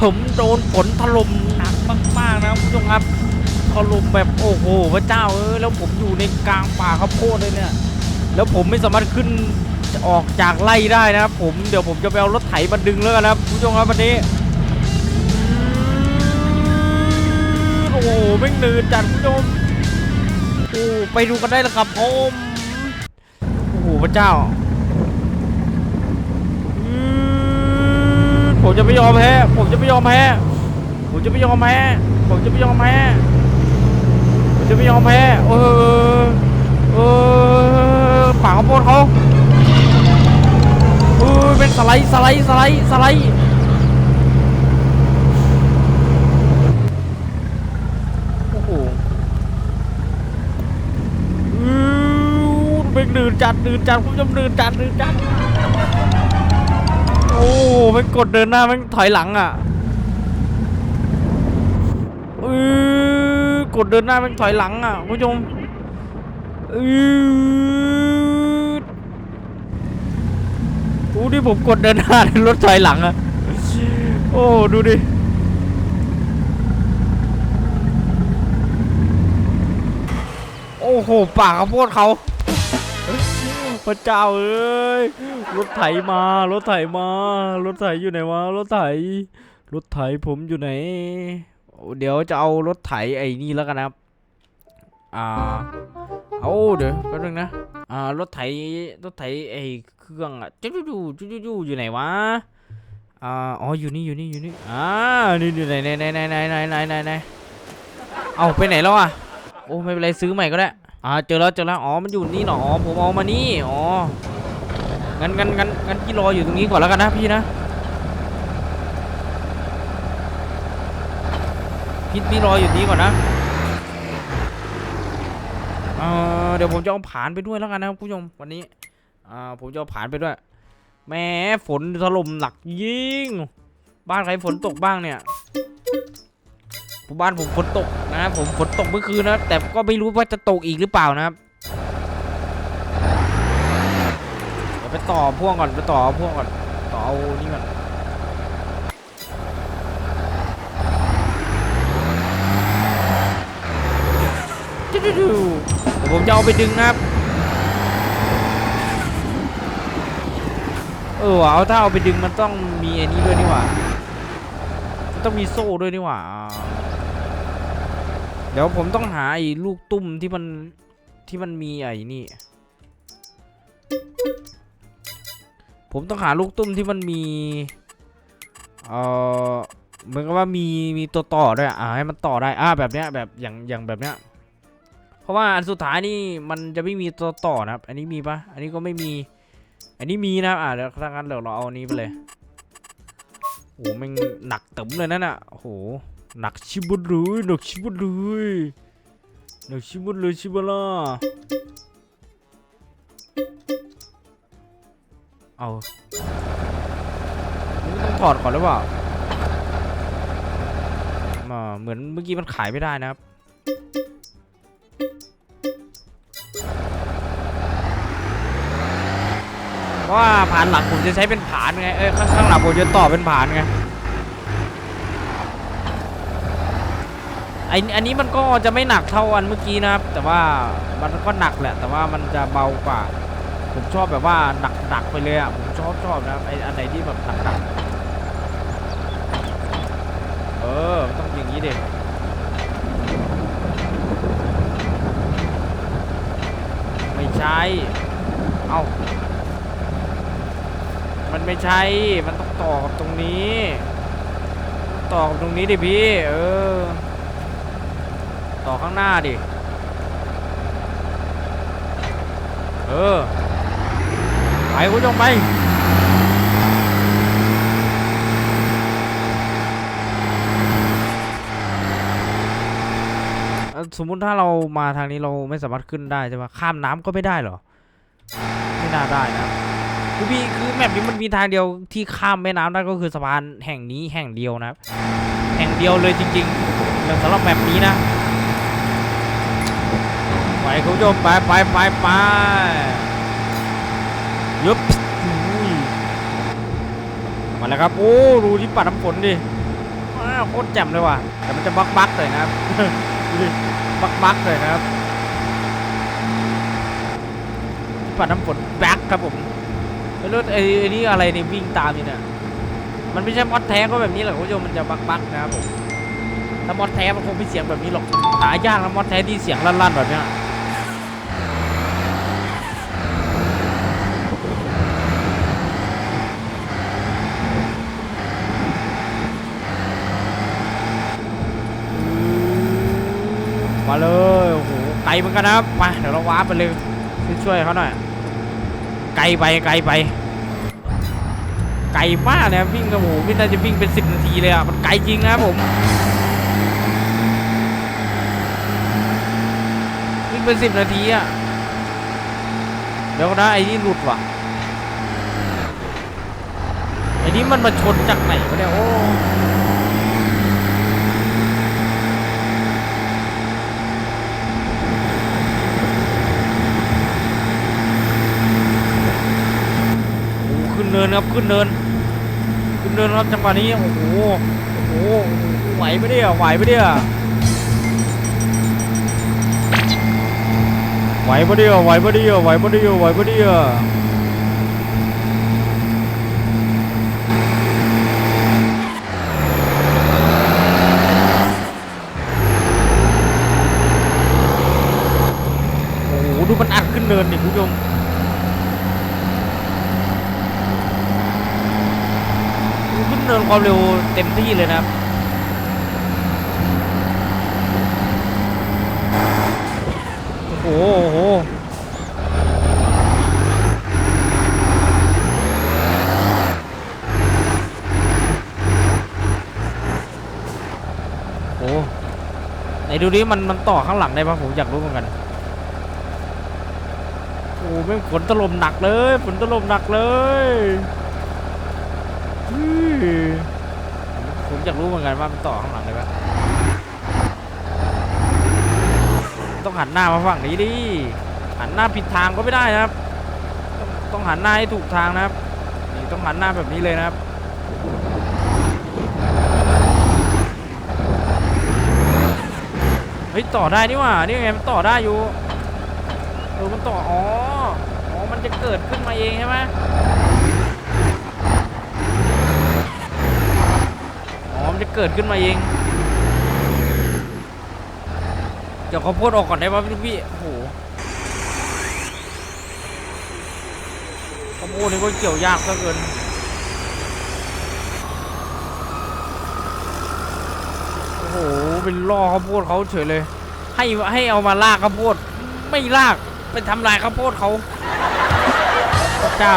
ผมโดนฝนถล่มหนักมากๆนะคุณผู้ชมครับถล่มแบบโอ้โหพระเจ้าเออแล้วผมอยู่ในกลางป่าข้าวโพดเลยเนี่ย แล้วผมไม่สามารถขึ้นออกจากไร่ได้นะครับ ผมเดี๋ยวผมจะไปเอารถไถมาดึงแล้วกันนะครับคุณผู้ชมครับวันนี้โอ้โหแม่งเนินจัดคุณผู้ชมโอ้ไปดูกันได้แล้วครับผมโอ้โหพระเจ้าอืม ผมจะไม่ยอมแพ้ ผมจะไม่ยอมแพ้ ผมจะไม่ยอมแพ้ ผมจะไม่ยอมแพ้ ผมจะไม่ยอมแพ้ เออ เออป่าข้าวโพดเขาเออเป็นสไลด์สไลด์สไลด์สไลด์โอ้โหอือเป็นดื่นจัดดื่นจัดคุณผู้ชมดื่นจัดดื่นจัด โอ้เป็นกดเดินหน้ามันถอยหลังอะอือกดเดินหน้ามันถอยหลังอะคุณผู้ชมอือโอ้ที่ผมกดเดินหน้ารถถอยหลังอะโอ้ดูดิโอ้โหปากข้าวโพดเขา พระเจ้าเอ้ยรถไถมารถไถมารถไถอยู่ไหนวะรถไถรถไถผมอยู่ไหน เดี๋ยวจะเอารถไถไอ้นี่แล้วกันครับอ่าเอาเดี๋ยวแป๊บนึงนะอ่ารถไถรถไถไอ้เครื่องอะจุ๊จู๊จุ๊จู๊อยู่ไหนวะอ่าอ๋ออยู่นี่อยู่นี่อยู่นี่อ่านี่อยู่ไหนไหนไหนไหนไหนไหนไหนเอาไปไหนแล้วอะโอ้ไม่เป็นไรซื้อใหม่ก็ได้ อ่าเจอแล้วเจอแล้วอ๋อมันอยู่นี่เหรออ๋อผมเอามานี่อ๋องั้นงั้นงั้นงั้นพี่รออยู่ตรงนี้ก่อนแล้วกันนะพี่นะพี่พี่รออยู่นี้ก่อนนะเออเดี๋ยวผมจะเอาผานไปด้วยแล้วกันนะคุณผู้ชมวันนี้อ่าผมจะเอาผานไปด้วยแม้ฝนถล่มหนักยิ่ง บ้านใครฝนตกบ้างเนี่ย ผมบ้านผมฝนตกนะครับผมฝนตกเมื่อคืนนะแต่ก็ไม่รู้ว่าจะตกอีกหรือเปล่านะครับเดี๋ยวไปต่อพ่วงก่อนไปต่อพ่วงก่อนต่อเอานี่ก่อนจู๊ดูๆเดี๋ยวผมจะเอาไปดึงนะครับเออเอาถ้าเอาไปดึงมันต้องมีไอ้นี้ด้วยนี่หว่า ต้องมีโซ่ด้วยนี่หว่า เดี๋ยวผมต้องหาไอ้ลูกตุ้มที่มันที่มันมีไอ้นี่ ผมต้องหาลูกตุ้มที่มันมี เอ่อเหมือนกับว่ามีมีตัวต่อด้วยอะอ่าให้มันต่อได้อ่าแบบเนี้ยแบบอย่างอย่างแบบเนี้ย เพราะว่าอันสุดท้ายนี่มันจะไม่มีตัวต่อนะครับ อันนี้มีปะอันนี้ก็ไม่มี อันนี้มีนะครับอ่าเดี๋ยวถ้างั้นเดี๋ยวเราเอาอันนี้ไปเลยโอ้โหมันหนักตึ๋มเลยนั่นอะโอ้โห หนักชิบุเลยหนักชิบุเลยหนักชิบุเลยชิบุล่าเอาต้องถอดก่อนหรือเปล่ามาเหมือนเมื่อกี้มันขายไม่ได้นะครับว่าผานหลังผมจะใช้เป็นผานไง เอ้ข้างข้างหลังผมจะต่อเป็นผานไง ไออันนี้มันก็จะไม่หนักเท่าอันเมื่อกี้นะครับ แต่ว่ามันก็หนักแหละ แต่ว่ามันจะเบากว่า ผมชอบแบบว่าหนักหนักไปเลยอะผมชอบชอบนะครับไออันไหนที่แบบหนักหนักเออต้องอย่างนี้เดิไม่ใช่เอ้ามันไม่ใช่ มันต้องต่อกับตรงนี้ตองต่อกับตรงนี้ดิพี่ เออ ต่อข้างหน้าดิ เออ ไปคุณผู้ชมไปสมมุติถ้าเรามาทางนี้เราไม่สามารถขึ้นได้ใช่ปะข้ามน้ำก็ไม่ได้เหรอ ไม่น่าได้นะคือพี่คือแมปนี้มันมีทางเดียวที่ข้ามแม่น้ำได้ก็คือสะพานแห่งนี้แห่งเดียวนะ แห่งเดียวเลยจริงๆสำหรับแมปนี้นะ คุณผู้ชมไปไปไปไปยุบอุ้ยมาแล้วครับโอ้ดูที่ปัดน้ำฝนดิโคตรแจ่มเลยว่ะแต่มันจะบักบักๆหน่อยนะครับบักบักๆหน่อยนะครับปัดน้ำฝนแบ็คครับผมรถไอ้ไอ้นี่อะไรเนี่ยวิ่งตามนี่เนี่ยมันไม่ใช่มอดแท้ก็แบบนี้หรอกคุณผู้ชมมันจะบักบักนะครับผมถ้ามอดแท้มันคงไม่เสียงแบบนี้หรอกหายากนะมอดแท้ที่เสียงลั่นๆแบบเนี้ย มาเลยโอ้โหไกลเหมือนกันนะครับมาเดี๋ยวเราว้าไปเลยช่วยเขาหน่อยไกลไปไกลไป ไกลมากเลยครับวิ่งกับโอ้โหวิ่งน่าจะวิ่งเป็นสิบนาทีเลยอะมันไกลจริงนะผมวิ่งเป็นสิบนาทีอะเดี๋ยวนะไอ้นี่หลุดว่ะไอ้นี่มันมาชนจากไหนวะเนี่ยโอ้ โอ้โหขึ้น เนินครับขึ้นเนินขึ้นเนินครับจังหวะนี้โอ้โหโอ้โหไหวไหมเนี่ยไหวไหมเนี่ยไหวปะเนี่ยไหวปะเนี่ยไหวปะเนี่ยไหวปะเนี่ยโอ้โหดูมันอัดขึ้นเนินดิคุณผู้ชม ขึ้น เนินความเร็วเต็มที่เลยนะครับโอ้โหโอ้โหโอ้ไหนดูดิมันมันต่อข้างหลังได้ปะผมอยากรู้เหมือนกัน โอ้แม่งฝนตลมหนักเลยฝนตลมหนักเลย ผมอยากรู้เหมือนกันว่ามันต่อข้างหลังเลยปะต้องหันหน้ามาฝั่งนี้ดิ หันหน้าผิดทางก็ไม่ได้นะครับ ต้องหันหน้าให้ถูกทางนะครับ นี่ต้องหันหน้าแบบนี้เลยนะครับเฮ้ยต่อได้นี่ว่านี่ไงมันต่อได้อยู่เออมันต่ออ๋ออ๋อมันจะเกิดขึ้นมาเองใช่ไหม อ๋อ มัน จะเกิดขึ้นมาเอง เดี๋ยวเขาพูดออกก่อนได้ป่ะพี่พี่โอ้โหข้าวโพดนี่ก็เกี่ยวยากเหลือเกินโอ้โหเป็นล่อข้าวโพดเขาเฉยเลย ให้ให้เอามาลากข้าวโพดไม่ลากไปทำลายข้าวโพดเขาเจ้า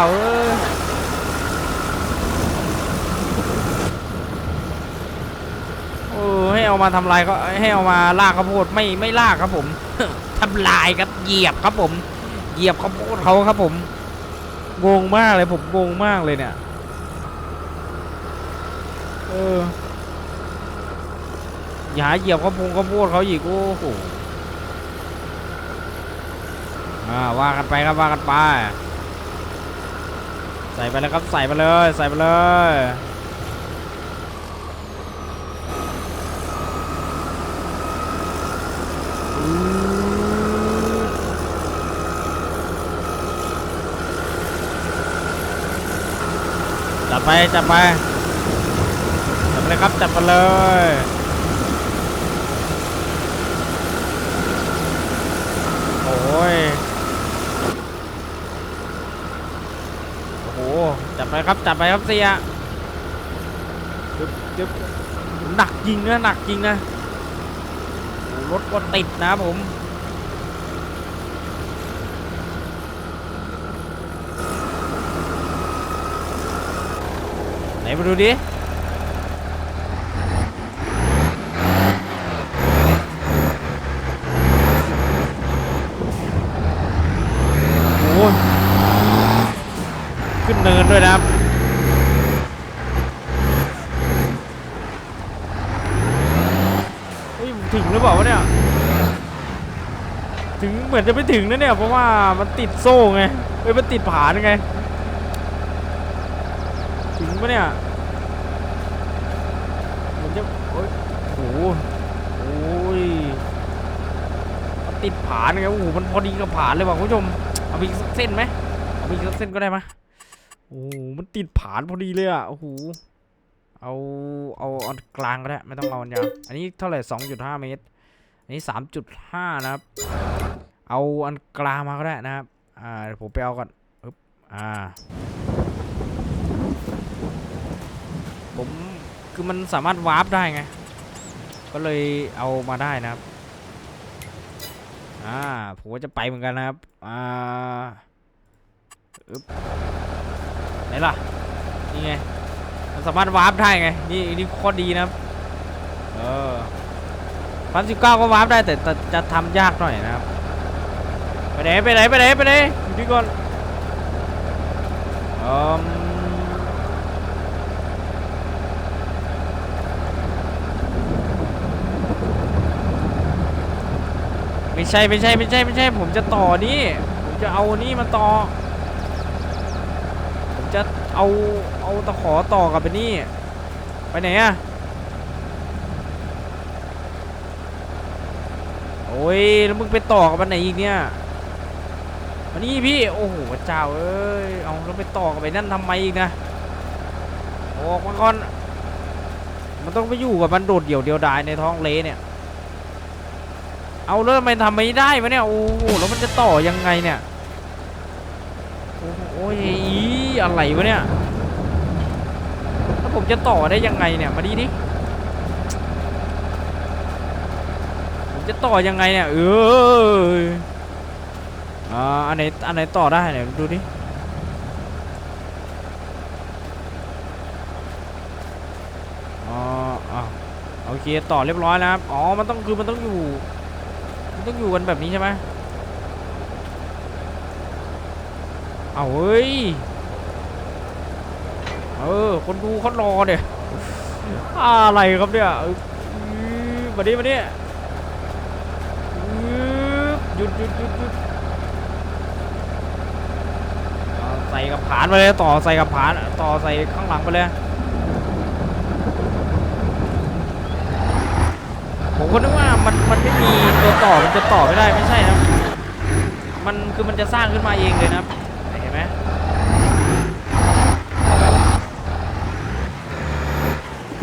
เอ้ย เออให้เอามาทำลายก็ให้เอามาลากข้าวโพดไม่ไม่ลากครับผมทำลายครับเหยียบครับผม เหยียบข้าวโพดเขาครับผมงงมากเลยผมงงมากเลยเนี่ยเอออย่าเหยียบข้าวโพดข้าวโพดเขาอีกโอ้โหอ่าว่ากันไปครับว่ากันไปใส่ไปเลยครับใส่ไปเลยใส่ไปเลย ไปจัดไปจัดไปเลยครับจัดไปเลยโอ้ยโอ้โหจัดไปครับจัดไปครับเสียจึ๊บจึ๊บหนักจริงนะหนักจริงนะรถก็ติดนะผม ไหน มาดูดิโอ้ยขึ้นเนินด้วยนะครับเฮ้ยถึงหรือเปล่าวะเนี่ยถึงเหมือนจะไม่ถึงนะเนี่ยเพราะว่ามันติดโซ่ไงเอ้ยมันติดผานไง ถึงปะเนี่ยผมจะโอ้ยโหโอ้ยติดผานไงโอ้โหมันพอดีกับผานเลยว่ะคุณผู้ชมเอาอีกสักเส้นไหมเอาอีกสักเส้นก็ได้ไหมโอ้โหมันติดผานพอดีเลยอะโอ้โหเอาเอาอันกลางก็ได้ไม่ต้องเอาอันยาวอันนี้เท่าไหร่สองจุดห้าเมตร อันนี้สามจุดห้านะครับ เอาอันกลางมาก็ได้นะครับอ่าผมไปเอาก่อนอ่า ผมคือมันสามารถวาร์ปได้ไง ก็เลยเอามาได้นะครับ อ่า ผมก็จะไปเหมือนกันนะครับ อ่าอึ๊บไหนล่ะ นี่ไง มันสามารถวาร์ปได้ไง นี่นี่ข้อดีนะครับ เออพันสิบเก้าก็วาร์ปได้แต่จะทำยากหน่อยนะครับ ไปไหนไปไหนไปไหนไปไหนอยู่นี่ก่อนอืม ไม่ใช่ไม่ใช่ไม่ใช่ไม่ใช่ ผมจะต่อนี่ผมจะเอานี่มาต่อ ผมจะเอาเอาตะขอต่อกับไปนี่ ไปไหนอะโอ้ยแล้วมึงไปต่อกับมันไหนอีกเนี่ยมานี่พี่โอ้โหพระเจ้าเอ้ยเอาแล้วไปต่อกับไอ้นั่นทำไมอีกนะออกมาก่อนมันต้องไปอยู่กับมันโดดเดี่ยวเดียวดายในท้องเลเนี่ย เอาแล้วทำไมทำไม่ได้วะเนี่ยโอ้โหแล้วมันจะต่อยังไงเนี่ยโอ้ยอีอะไรวะเนี่ยแล้วผมจะต่อได้ยังไงเนี่ยมาดีดิผมจะต่อยังไงเนี่ยเอออ่าอันไหนอันไหนต่อได้เนี่ยดูดิอ๋อโอเคต่อเรียบร้อยแล้วครับอ๋อมันต้องคือมันต้องอยู่ ต้องอยู่กันแบบนี้ใช่ไหมเอาเฮ้ย เออ คนดูเขารอเนี่ย อะไรครับเนี่ยเออมาดิมาดิหยุดหยุดหยุดหยุดเอาใส่กับผานไปเลย ต่อใส่กับผาน ต่อใส่ข้างหลังไปเลย ผมก็นึกว่ามันมันไม่มีตัวต่อมันจะต่อไม่ได้ไม่ใช่นะมันคือมันจะสร้างขึ้นมาเองเลยนะครับเห็นไหม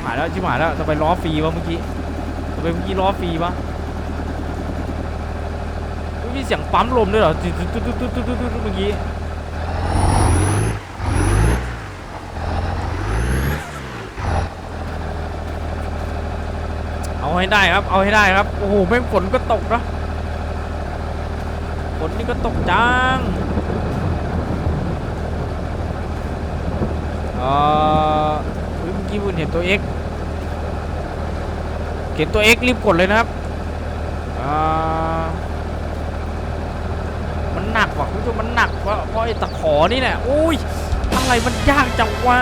หายแล้วชิบหายแล้วจะไปล้อฟรีวะเมื่อกี้จะไปเมื่อกี้ล้อฟรีปะมีเสียงปั๊มลมด้วยเหรอตุ๊ดตุ๊ดตุ๊ดตุ๊ดตุ๊ดตุ๊ดตุ๊ดเมื่อกี้เอา ให้ได้ครับ เอาให้ได้ครับ โอ้โหแม่งฝนก็ตกนะฝนนี่ก็ตกจังเออเมื่อกี้คุณเห็นตัว X เห็นตัว X รีบกดเลยนะครับอ่ามันหนักว่ะคุณผู้ชมมันหนักเพราะเพราะไอ้ตะขอนี่แหละโอ้ยอะไรมันยากจังวะ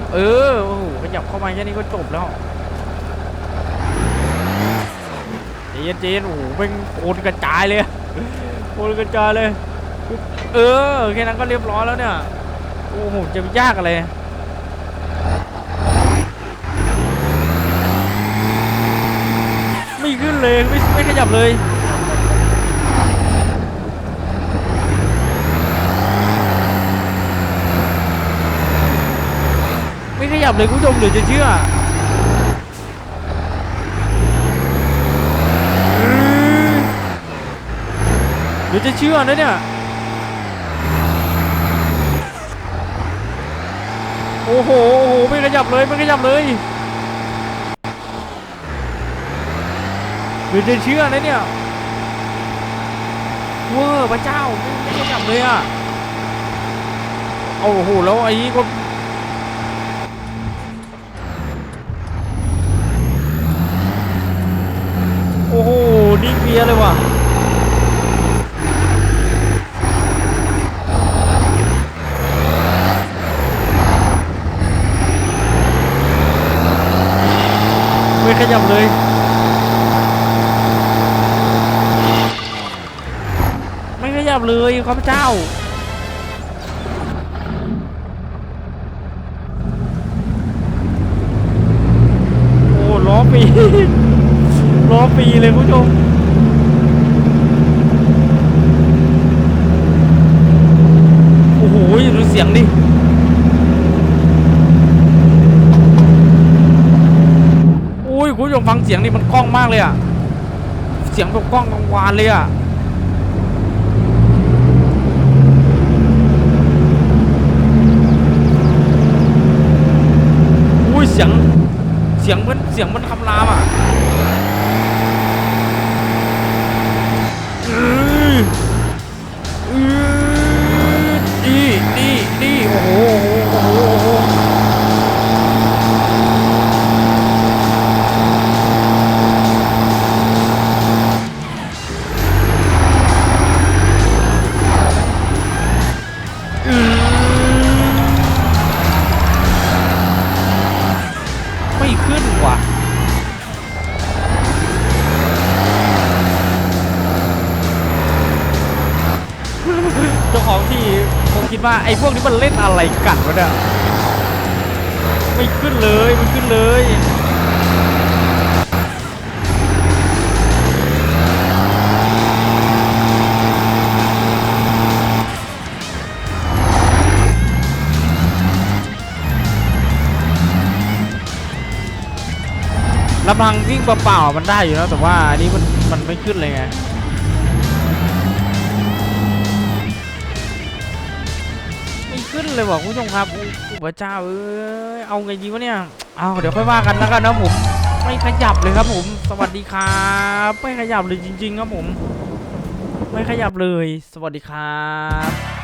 บเออโอ้โหขยับเข้ามาแค่นี้ก็จบแล้วเจนเจนโอ้โหเป็นโอนกระจายเลยโอนกระจายเลยเออแค่นั้นก็เรียบร้อยแล้วเนี่ยโอ้โหจะยากอะไรไม่ขึ้นเลยไม่ไม่ขยับเลย ไม่ข ยับเลยคุณผู้ชมหรือจะเชื่อหรือจะเชื่อนะเนี่ยโอ้โหโอ้โหไม่ขยับเลยไม่ขยับเลยหรือจะเชื่อนะเนี่ยเวอร์พระเจ้าไม่ขยับเลยอะโอ้โหแล้วไอ้ก็ นิ่งเบียร์เลยว่ะไม่ขยับเลยไม่ขยับเลยข้าพเจ้าโอ้ล้อฟรีล้อมาฟรีเลยคุณผู้ชม โอ้โหดูเสียงดิอุ้ยคุณผู้ชมฟังเสียงนี่มันกล้องมากเลยอะเสียงแบบกล้องกังวานเลยอะอุ้ยเสียงเสียงมันเสียงมันคำรามอะ ว่าไอ้พวกนี้มันเล่นอะไรกันวะเนี่ยไม่ขึ้นเลยไม่ขึ้นเลยลำพังวิ่งเปล่าๆมันได้อยู่นะแต่ว่าอันนี้มันมันไม่ขึ้นเลยไง เลยว่ะคุณผู้ชมครับพระเจ้าเอ้ยเอาไงดีวะเนี่ยเอาเดี๋ยวค่อยว่ากันแล้วกันนะผม ไม่ขยับเลยครับ ผม สวัสดีครับไม่ขยับเลยจริง ๆ ครับผม ไม่ขยับเลย สวัสดีครับ